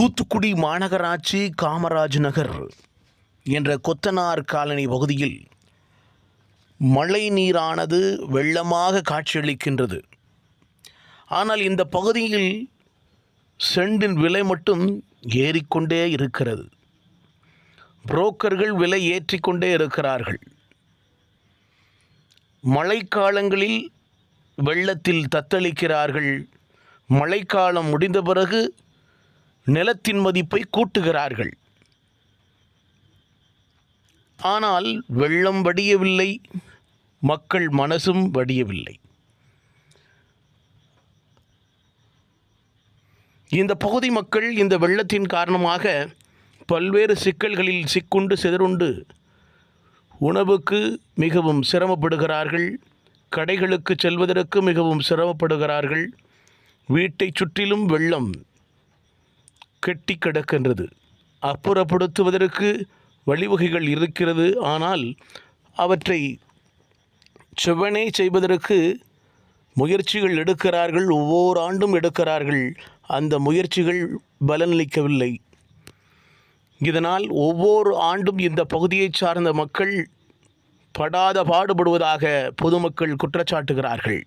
தூத்துக்குடி மாநகராட்சி காமராஜ் நகர் என்ற கொத்தனார் காலனி பகுதியில் மழை நீரானது வெள்ளமாக காட்சியளிக்கின்றது. ஆனால் இந்த பகுதியில் செண்டின் விலை மட்டும் ஏறிக்கொண்டே இருக்கிறது. புரோக்கர்கள் விலை ஏற்றிக்கொண்டே இருக்கிறார்கள். மழைக்காலங்களில் வெள்ளத்தில் தத்தளிக்கிறார்கள். மழைக்காலம் முடிந்த பிறகு நிலத்தின் மதிப்பை கூட்டுகிறார்கள். ஆனால் வெள்ளம் வடியவில்லை மக்கள் மனசும் வடியவில்லை. இந்த பகுதி மக்கள் இந்த வெள்ளத்தின் காரணமாக பல்வேறு சிக்கல்களில் சிக்குண்டு சிதறுண்டு உணவுக்கு மிகவும் சிரமப்படுகிறார்கள் கடைகளுக்கு செல்வதற்கு மிகவும் சிரமப்படுகிறார்கள் வீட்டைச் சுற்றிலும் வெள்ளம் கெட்டி கிடக்கின்றது அப்புறப்படுத்துவதற்கு வழிவகைகள் இருக்கிறது. ஆனால் அவற்றை செவ்வனே செய்வதற்கு முயற்சிகள் எடுக்கிறார்கள். ஒவ்வொரு ஆண்டும் எடுக்கிறார்கள். அந்த முயற்சிகள் பலனளிக்கவில்லை. இதனால் ஒவ்வொரு ஆண்டும் இந்த பகுதியைச் சார்ந்த மக்கள் படாத பாடுபடுவதாக பொதுமக்கள் குற்றச்சாட்டுகிறார்கள்.